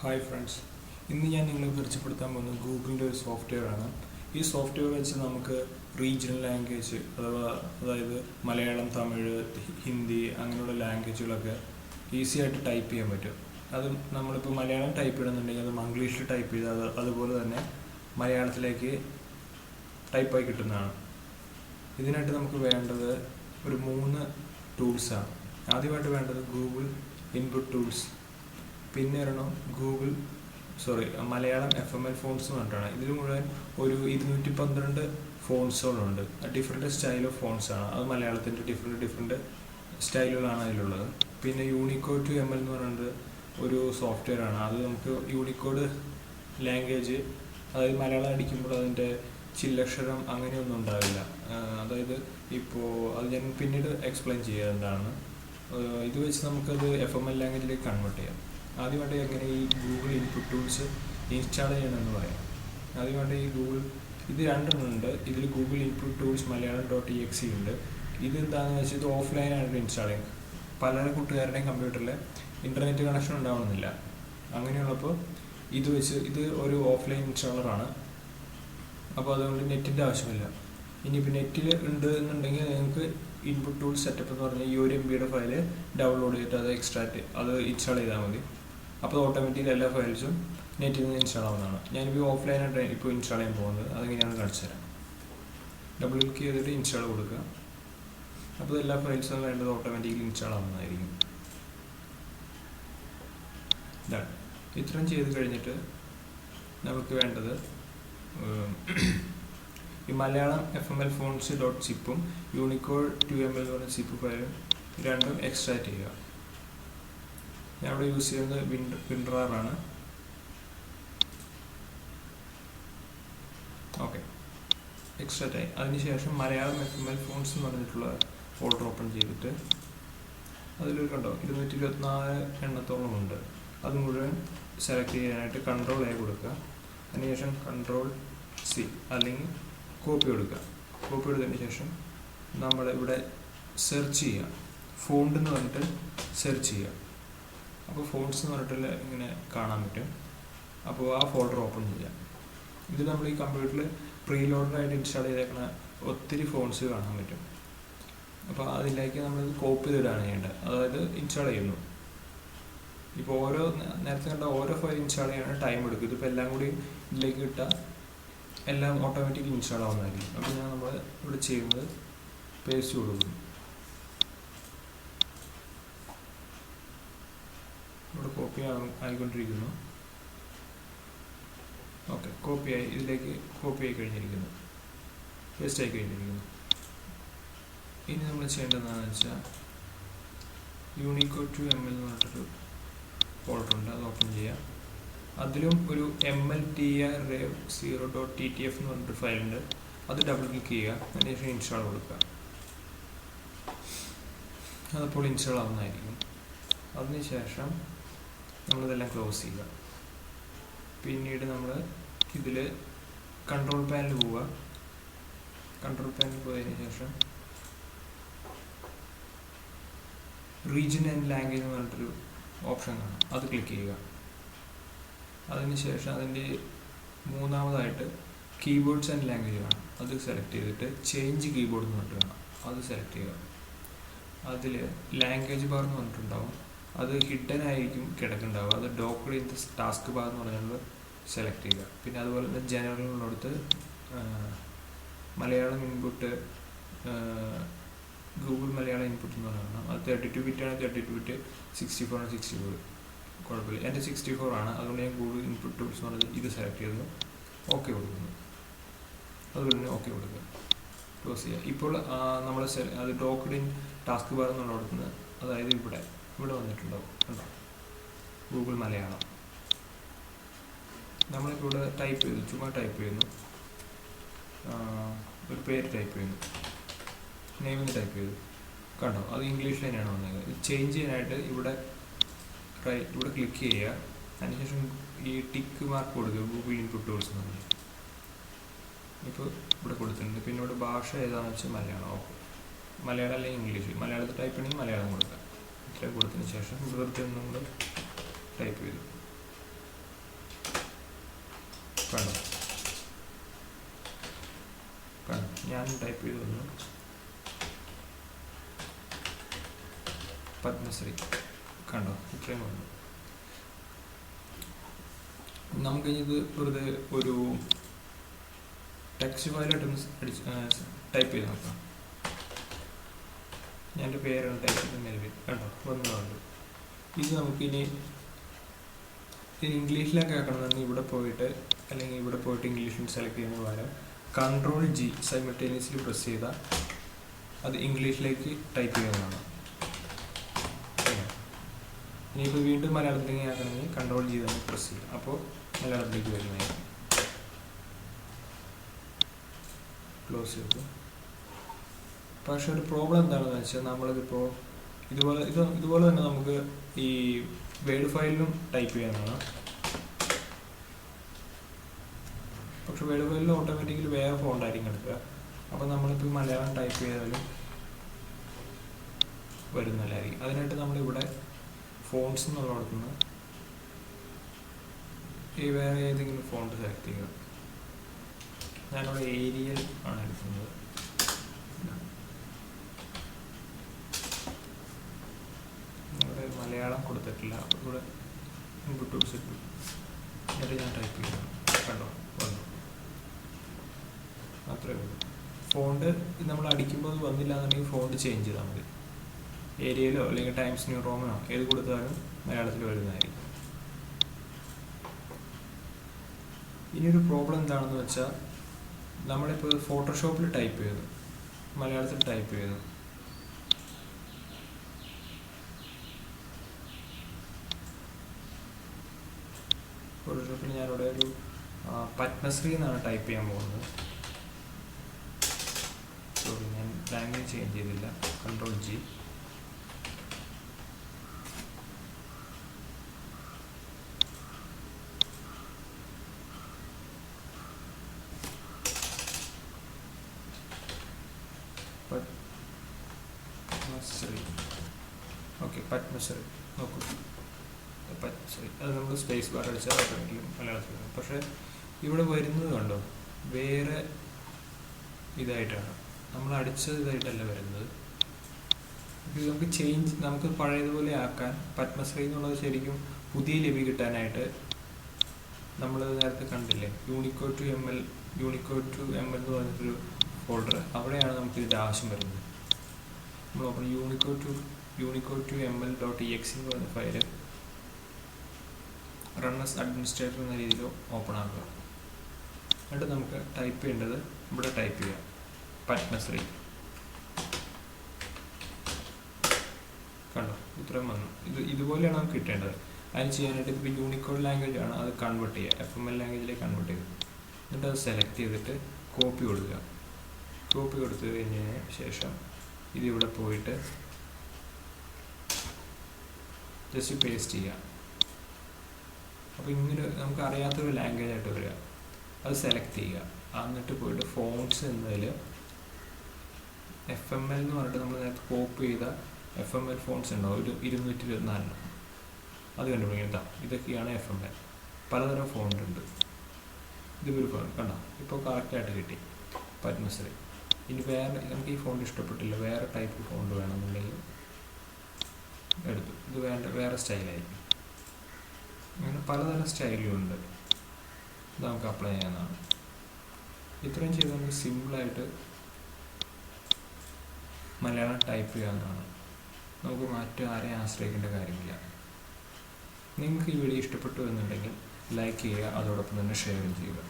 Hi friends ഇന്ന് ഞാൻ നിങ്ങളെ പരിചയപ്പെടുത്താൻ പോകുന്നത് ഗൂഗിളിന്റെ ഒരു സോഫ്റ്റ്വെയർ ആണ്. ഈ സോഫ്റ്റ്വെയർ വെച്ച് നമുക്ക് റീജിയണൽ ലാംഗ്വേജ് അഥവാ അതായത് മലയാളം തമിഴ് ഹിന്ദി അങ്ങനെയുള്ള ലാംഗ്വേജുകളൊക്കെ ഈസി ആയിട്ട് ടൈപ്പ് ചെയ്യാൻ പറ്റും. അത് നമ്മളിപ്പോൾ മലയാളം ടൈപ്പ് ചെയ്യണമെന്നുണ്ടെങ്കിൽ അത് മംഗ്ലീഷിൽ ടൈപ്പ് ചെയ്ത് അത് അതുപോലെ തന്നെ മലയാളത്തിലേക്ക് ടൈപ്പായി കിട്ടുന്നതാണ്. ഇതിനായിട്ട് നമുക്ക് വേണ്ടത് ഒരു മൂന്ന് ടൂൾസാണ് ആദ്യമായിട്ട് വേണ്ടത് ഗൂഗിൾ ഇൻപുട്ട് ടൂൾസ് പിന്നെ ഒരെണ്ണം Google sorry Malayalam F M L fonts എന്ന് പറഞ്ഞിട്ടാണ്. ഇതിൽ മുഴുവൻ ഒരു ഇരുന്നൂറ്റി പന്ത്രണ്ട് ഫോൺസുകളുണ്ട് ഡിഫറെന്റ് സ്റ്റൈൽ ഓഫ് ഫോൺസ് ആണ്. അത് മലയാളത്തിന്റെ ഡിഫറെന്റ് ഡിഫറെന്റ് സ്റ്റൈലുകളാണ് അതിലുള്ളത്. പിന്നെ യൂണിക്കോഡ് ടു എം എൽ എന്ന് പറയുന്നത് ഒരു സോഫ്റ്റ്വെയർ ആണ്. അത് നമുക്ക് യൂണിക്കോഡ് ലാംഗ്വേജ് അതായത് മലയാളം അടിക്കുമ്പോൾ അതിന്റെ ചില്ലക്ഷരം അങ്ങനെയൊന്നും ഉണ്ടാവില്ല. അതായത് ഇപ്പോൾ അത് ഞാൻ പിന്നീട് എക്സ്പ്ലെയിൻ ചെയ്യാറുണ്ടാണ്. ഇത് വെച്ച് നമുക്കത് എഫ് എം എൽ ലാംഗ്വേജിലേക്ക് കൺവേർട്ട് ചെയ്യാം. ആദ്യമായിട്ട് എങ്ങനെ ഈ ഗൂഗിൾ ഇൻപുട്ട് ടൂൾസ് ഇൻസ്റ്റാൾ ചെയ്യണമെന്ന് പറയാം. ആദ്യമായിട്ട് ഈ ഗൂഗിൾ ഇത് രണ്ടെണ്ണമുണ്ട് ഇതിൽ Google input tools Malayalam dot exe ഉണ്ട്. ഇത് എന്താണെന്ന് വെച്ചാൽ ഇത് ഓഫ്ലൈനായിട്ട് ഇൻസ്റ്റാൾ ചെയ്യും പല കൂട്ടുകാരുടെയും കമ്പ്യൂട്ടറിൽ ഇന്റർനെറ്റ് കണക്ഷൻ ഉണ്ടാവണമെന്നില്ല. അങ്ങനെയുള്ളപ്പോൾ ഇത് വെച്ച് ഇത് ഒരു ഓഫ്ലൈൻ ഇൻസ്റ്റാളറാണ് അപ്പോൾ അതുകൊണ്ട് നെറ്റിന്റെ ആവശ്യമില്ല. ഇനിയിപ്പോൾ നെറ്റിൽ ഉണ്ട് എന്നുണ്ടെങ്കിൽ നിങ്ങൾക്ക് ഇൻപുട്ട് ടൂൾ സെറ്റപ്പ് എന്ന് പറഞ്ഞാൽ ഈ ഒരു എം ബിയുടെ ഫയൽ ഡൗൺലോഡ് ചെയ്തിട്ട് അത് എക്സ്ട്രാക്ട് അത് ഇൻസ്റ്റാൾ ചെയ്താൽ മതി. അപ്പോൾ ഓട്ടോമാറ്റിക്കലി എല്ലാ ഫയൽസും നെറ്റിൽ നിന്ന് ഇൻസ്റ്റാൾ ആവുന്നതാണ്. ഞാനിപ്പോൾ ഓഫ്ലൈനായിട്ട് ഇപ്പോൾ ഇൻസ്റ്റാൾ ചെയ്യാൻ പോകുന്നത്. അതെങ്ങനെയാണ് കാണിച്ചു തരാം. ഡബിൾ ക്ലിക്ക് ചെയ്തിട്ട് ഇൻസ്റ്റാൾ കൊടുക്കുക. അപ്പോൾ എല്ലാ ഫയൽസും വേണ്ടത് ഓട്ടോമാറ്റിക്കലി ഇൻസ്റ്റാൾ ആവുന്നതായിരിക്കും. ഇതാണ് ഇത്രയും ചെയ്ത് കഴിഞ്ഞിട്ട് നമുക്ക് വേണ്ടത് ഈ Malayalam F M L fonts dot സിപ്പും Unicode to M L എന്ന് സിപ്പ് ഫയലും രണ്ടും എക്സ്ട്രാക്ട് ചെയ്യുക. ഞാൻ ഇവിടെ യൂസ് ചെയ്യുന്നത് വിൻഡ് വിൻഡറാറാണ് ഓക്കെ എക്സ്ട്രാ ടൈം അതിനുശേഷം Malayalam F M L fonts എന്ന് പറഞ്ഞിട്ടുള്ള ഫോൾഡർ ഓപ്പൺ ചെയ്തിട്ട് അതിലൊരു കണ്ടോ? ഇരുന്നൂറ്റി ഇരുപത്തിനാല് എണ്ണത്തോളം ഉണ്ട്. അത് മുഴുവൻ സെലക്ട് ചെയ്യാനായിട്ട് കൺട്രോൾ എ കൊടുക്കുക. അതിനുശേഷം കൺട്രോൾ സി അല്ലെങ്കിൽ കോപ്പി കൊടുക്കുക. കോപ്പി എടുത്തതിന് ശേഷം നമ്മൾ ഇവിടെ സെർച്ച് ചെയ്യുക. ഫോണ്ട് എന്ന് പറഞ്ഞിട്ട് സെർച്ച് ചെയ്യുക. അപ്പോൾ ഫോൾഡ്സ് എന്ന് പറഞ്ഞിട്ട് ഇങ്ങനെ കാണാൻ പറ്റും. അപ്പോൾ ആ ഫോൾഡർ ഓപ്പൺ ചെയ്യാം. ഇത് നമ്മൾ ഈ കമ്പ്യൂട്ടറിൽ പ്രീ ലോഡായിട്ട് ഇൻസ്റ്റാൾ ചെയ്തേക്കുന്ന ഒത്തിരി ഫോൺസ് കാണാൻ പറ്റും. അപ്പോൾ അതിലേക്ക് നമ്മൾ കോപ്പി ചെയ്തിടാണ് ചെയ്യേണ്ടത്. അതായത് ഇൻസ്റ്റാൾ ചെയ്യുന്നു. ഇപ്പോൾ ഓരോ നേരത്തെ കണ്ട ഓരോ ഫയൽ ഇൻസ്റ്റാൾ ചെയ്യാൻ ടൈം എടുക്കും ഇതിപ്പോൾ എല്ലാം കൂടി ഇതിലേക്ക് ഇട്ടാൽ എല്ലാം ഓട്ടോമാറ്റിക്കലി ഇൻസ്റ്റാൾ ആവുന്നതായിരിക്കും. അപ്പോൾ ഞാൻ നമ്മൾ ഇവിടെ ചെയ്യുന്നത് പേസ്റ്റ് കൊടുക്കുന്നു ഇവിടെ കോപ്പി ആയിക്കൊണ്ടിരിക്കുന്നു. ഓക്കെ കോപ്പി ആയി ഇതിലേക്ക് കോപ്പി ആയി കഴിഞ്ഞിരിക്കുന്നു. പേസ്റ്റ് ആയി കഴിഞ്ഞിരിക്കുന്നു. ഇനി നമ്മൾ ചെയ്യേണ്ടതെന്ന് വെച്ചാൽ യൂണിക്കോ ടു എം എൽ എന്ന് പറഞ്ഞിട്ടൊരു ഫോൾഡർ ഉണ്ട് അത് ഓപ്പൺ ചെയ്യാം. അതിലും ഒരു M L T R റേവ് zero dot T T F എന്ന് പറഞ്ഞിട്ടൊരു ഫയലുണ്ട് അത് ഡബിൾ ക്ലിക്ക് ചെയ്യുക അതിനുശേഷം ഇൻസ്റ്റാൾ കൊടുക്കുക. അതപ്പോൾ ഇൻസ്റ്റാൾ ആവുന്നതായിരിക്കും. അതിനുശേഷം നമ്മളിതെല്ലാം ക്ലോസ് ചെയ്യുക. പിന്നീട് നമ്മൾ ഇതിൽ കൺട്രോൾ പാനിൽ പോവുക. കൺട്രോൾ പാനിൽ പോയതിന് ശേഷം റീജിയൻ ആൻഡ് ലാംഗ്വേജ് എന്ന് പറഞ്ഞിട്ടൊരു ഓപ്ഷൻ കാണാം. അത് ക്ലിക്ക് ചെയ്യുക. അതിനുശേഷം അതിന്റെ മൂന്നാമതായിട്ട് കീബോർഡ്സ് ആൻഡ് ലാംഗ്വേജ് കാണാം. അത് സെലക്ട് ചെയ്തിട്ട് ചേഞ്ച് കീബോർഡ് എന്ന് പറഞ്ഞിട്ട് കാണാം. അത് സെലക്ട് ചെയ്യുക. അതിൽ ലാംഗ്വേജ് ബാർ എന്ന് പറഞ്ഞിട്ടുണ്ടാവും. അത് ഹിഡൻ ആയിരിക്കും കിടക്കുന്നുണ്ടാവുക. അത് ഡോക്ടർ ദ ടാസ്ക് ബാർ എന്ന് പറഞ്ഞുകൊണ്ട് സെലക്ട് ചെയ്യുക. പിന്നെ അതുപോലെ തന്നെ ജനറലിനടുത്ത് Malayalam input Google Malayalam input എന്ന് പറഞ്ഞാൽ അത് തേർട്ടി ടു ബിറ്റ് ആണ്. Thirty two bit sixty four ആണ് സിക്സ്റ്റി ഫോർ കുഴപ്പമില്ല. എന്റെ സിക്സ്റ്റി ഫോർ ആണ്. അതുകൊണ്ട് ഞാൻ ഗൂഗിൾ ഇൻപുട്ട് ടൂൾസ് എന്ന് പറഞ്ഞത് ഇത് സെലക്ട് ചെയ്തു ഓക്കെ കൊടുക്കുന്നു. അതുപോലെ തന്നെ ഓക്കെ കൊടുക്കുക ക്ലോസ് ചെയ്യുക. ഇപ്പോൾ നമ്മൾ അത് ഡോക്ടർ ഇൻ ടാസ്ക് ബാർ എന്നുള്ള കൊടുക്കുന്നത് അതായത് ഇവിടെ ഇവിടെ വന്നിട്ടുണ്ടാവും കണ്ടോ ഗൂഗിൾ മലയാളം. നമ്മളിപ്പോൾ ഇവിടെ ടൈപ്പ് ചെയ്തു ചുമ്മാ ടൈപ്പ് ചെയ്യുന്നു. ഒരു പേര് ടൈപ്പ് ചെയ്യുന്നു. നെയിമിൽ ടൈപ്പ് ചെയ്തു. കണ്ടോ? അത് ഇംഗ്ലീഷിൽ തന്നെയാണ് വന്നത്. ഇത് ചേഞ്ച് ചെയ്യാനായിട്ട് ഇവിടെ ഇവിടെ ക്ലിക്ക് ചെയ്യുക. അതിനുശേഷം ഈ ടിക്ക് മാർക്ക് കൊടുക്കുക ഗൂഗിൾ ഇൻപുട്ട് ടൂൾസ് എന്ന് പറഞ്ഞു ഇപ്പോൾ ഇവിടെ കൊടുത്തിട്ടുണ്ട്. പിന്നെ ഇവിടെ ഭാഷ ഏതാണെന്ന് വെച്ചാൽ മലയാളം. ഓക്കെ മലയാളം അല്ലെങ്കിൽ ഇംഗ്ലീഷ്? മലയാളത്തിൽ ടൈപ്പ് ചെയ്യണമെങ്കിൽ മലയാളം കൊടുക്കുക. ഇത്രയും കൊടുത്തതിന് ശേഷം വെറുതെ നമ്മൾ ടൈപ്പ് ചെയ്തു. കണ്ടോ? കണ്ടോ? ഞാൻ ടൈപ്പ് ചെയ്തു വന്നു പത്മശ്രീ. കണ്ടോ? ഇത്രയും വന്നു. നമുക്ക് ഇത് വെറുതെ ഒരു ടെക്സ്റ്റ് ഫയലായിട്ടൊന്ന് അടിച്ച് ടൈപ്പ് ചെയ്ത് നോക്കാം. എന്റെ പേരാണ് ടൈപ്പ് മെൽവിൻ. കണ്ടോ? വന്നതുകൊണ്ട് ഇത് നമുക്കിനി ഇനി ഇംഗ്ലീഷിലൊക്കെ ആക്കണമെന്ന് ഇവിടെ പോയിട്ട് അല്ലെങ്കിൽ ഇവിടെ പോയിട്ട് ഇംഗ്ലീഷിൽ സെലക്ട് ചെയ്യുന്ന പകരം കൺട്രോൾ ജി സൈമൾട്ടേനിയസ്ലി പ്രസ് ചെയ്താൽ അത് ഇംഗ്ലീഷിലേക്ക് ടൈപ്പ് ചെയ്യുന്നതാണ്. ഇനിയിപ്പോൾ വീണ്ടും മലയാളത്തിലേക്ക് ആക്കണമെങ്കിൽ കൺട്രോൾ ജി തന്നെ പ്രസ് ചെയ്യും അപ്പോൾ മലയാളത്തിലേക്ക് വരുന്നതായിരിക്കും. ക്ലോസ് ചെയ്തു? പക്ഷെ ഒരു പ്രോബ്ലം എന്താണെന്ന് വെച്ചാൽ നമ്മളിതിപ്പോൾ ഇതുപോലെ ഇത് ഇതുപോലെ തന്നെ നമുക്ക് ഈ വേഡ് ഫയലിലും ടൈപ്പ് ചെയ്യാനാണ്. പക്ഷെ വേഡ് ഫയലിൽ ഓട്ടോമാറ്റിക്കലി വേറെ ഫോണ്ടായിരിക്കും എടുക്കുക. അപ്പോൾ നമ്മളിപ്പോൾ മലയാളം ടൈപ്പ് ചെയ്താലും വരുന്നില്ലായിരിക്കും അതിനായിട്ട് നമ്മളിവിടെ ഫോൺസ് എന്നുള്ളിടത്ത് നിന്ന് ഈ വേറെ ഏതെങ്കിലും ഫോണ്ട് സെലക്ട് ചെയ്യുക. ഞാനിവിടെ ഏരിയൽ ആണ് എടുക്കുന്നത് ഇവിടെ മലയാളം കൊടുത്തിട്ടില്ല. അപ്പോൾ ഇവിടെ ഇൻപുട്ട് വെച്ചിട്ട് എന്നിട്ട് ഞാൻ ടൈപ്പ് ചെയ്യാം കണ്ടോ? വന്നു. അത്രേ ഉള്ളൂ. ഫോണ്ട് നമ്മൾ അടിക്കുമ്പോൾ അത് വന്നില്ല എന്നുണ്ടെങ്കിൽ ഫോണ്ട് ചേഞ്ച് ചെയ്താൽ മതി. ഏരിയയിലോ അല്ലെങ്കിൽ ടൈംസ് ന്യൂ റോമനോ ഏത് കൊടുത്താലും മലയാളത്തിൽ വരുന്നതായിരിക്കും. ഇനിയൊരു പ്രോബ്ലം എന്താണെന്ന് വെച്ചാൽ നമ്മളിപ്പോൾ ഫോട്ടോഷോപ്പിൽ ടൈപ്പ് ചെയ്തു. മലയാളത്തിൽ ടൈപ്പ് ചെയ്തു. ഫോട്ടോഷോപ്പിൽ ഞാനിവിടെ ഒരു പത്മശ്രീ എന്നാണ് ടൈപ്പ് ചെയ്യാൻ പോകുന്നത്. സോറി ഞാൻ ലാംഗ്വേജ് ചേഞ്ച് ചെയ്തില്ല. Control G Padmashree. Okay Padmashree. നോക്കൂ. പത്മശ്രീ അത് നമ്മൾ സ്പേസ് ബാർ അടിച്ചാൽ ഓട്ടോമാറ്റിക്കും മലയാളത്തിൽ വരും പക്ഷേ ഇവിടെ വരുന്നത് കണ്ടോ? വേറെ ഇതായിട്ടാണ്. നമ്മൾ അടിച്ചത് ഇതായിട്ടല്ല വരുന്നത്. നമുക്ക് ചേഞ്ച് നമുക്ക് പഴയതുപോലെ ആക്കാൻ പത്മശ്രീ എന്നുള്ളത് ശരിക്കും പുതിയ ലിപി കിട്ടാനായിട്ട് നമ്മൾ നേരത്തെ കണ്ടില്ലേ? Unicode to M L Unicode to M L എന്ന് പറഞ്ഞിട്ടൊരു ഫോൾഡർ അവിടെയാണ് നമുക്ക് ഇതിന്റെ ആവശ്യം വരുന്നത്. നമ്മൾ open Unicode to Unicode to M L dot X എന്ന് പറഞ്ഞ ഫയൽ റണ്ണസ് അഡ്മിനിസ്ട്രേറ്റർ എന്ന രീതിയിൽ ഓപ്പൺ ആക്കുക. എന്നിട്ട് നമുക്ക് ടൈപ്പ് ചെയ്യേണ്ടത് ഇവിടെ ടൈപ്പ് ചെയ്യാം. പത്മശ്രീ കണ്ടോ? ഇത്രയും വന്നു. ഇത് ഇതുപോലെയാണ് നമുക്ക് കിട്ടേണ്ടത്. അതിന് ചെയ്യാനായിട്ട് ഇപ്പോൾ യൂണിക്കോഡ് ലാംഗ്വേജ് ആണ്. അത് കൺവേർട്ട് ചെയ്യുക. എഫ് എം എൽ ലാംഗ്വേജിലേക്ക് കൺവേർട്ട് ചെയ്യുക എന്നിട്ട് അത് സെലക്ട് ചെയ്തിട്ട് കോപ്പി കൊടുക്കുക. കോപ്പി കൊടുത്തു കഴിഞ്ഞതിന് ശേഷം ഇതിവിടെ പോയിട്ട് ജസ്റ്റ് പേസ്റ്റ് ചെയ്യുക. അപ്പോൾ ഇങ്ങനെ നമുക്ക് അറിയാത്തൊരു ലാംഗ്വേജ് ആയിട്ട് വരിക. അത് സെലക്ട് ചെയ്യുക. എന്നിട്ട് പോയിട്ട് ഫോൺസ് എന്നതിൽ എഫ് എം എൽ എന്ന് പറഞ്ഞിട്ട് നമ്മൾ നേരത്തെ കോപ്പി ചെയ്ത എഫ് എം എൽ ഫോൺസ് ഉണ്ടാവും. ഒരു ഇരുന്നൂറ്റി ഇരുപത്തിനാലെണ്ണം അത് കണ്ടുപിടിക്കും ഇതാ ഇതൊക്കെയാണ് എഫ് എം എൽ പലതരം ഫോണ്ട് ഉണ്ട്. ഇതൊരു ഫോൺ കണ്ടോ? ഇപ്പോൾ കറക്റ്റായിട്ട് കിട്ടി. പത്മശ്രീ. ഇനി വേറെ നമുക്ക് ഈ ഫോണ്ട് ഇഷ്ടപ്പെട്ടില്ല. വേറെ ടൈപ്പ് ഫോണ്ട് വേണമെന്നുണ്ടെങ്കിൽ എടുത്തു. ഇത് വേണ്ട വേറെ സ്റ്റൈലായിരിക്കും അങ്ങനെ പലതരം സ്റ്റൈലുകളുണ്ട്. ഇത് നമുക്ക് അപ്ലൈ ചെയ്യാനാണ് ഇത്രയും ചെയ്ത് നമുക്ക് സിമ്പിളായിട്ട് മലയാളം ടൈപ്പ് ചെയ്യാവുന്നതാണ്. നമുക്ക് മറ്റും ആരെയും ആശ്രയിക്കേണ്ട കാര്യമില്ല. നിങ്ങൾക്ക് ഈ വീഡിയോ ഇഷ്ടപ്പെട്ടു എന്നുണ്ടെങ്കിൽ ലൈക്ക് ചെയ്യുക അതോടൊപ്പം തന്നെ ഷെയറും ചെയ്യുക.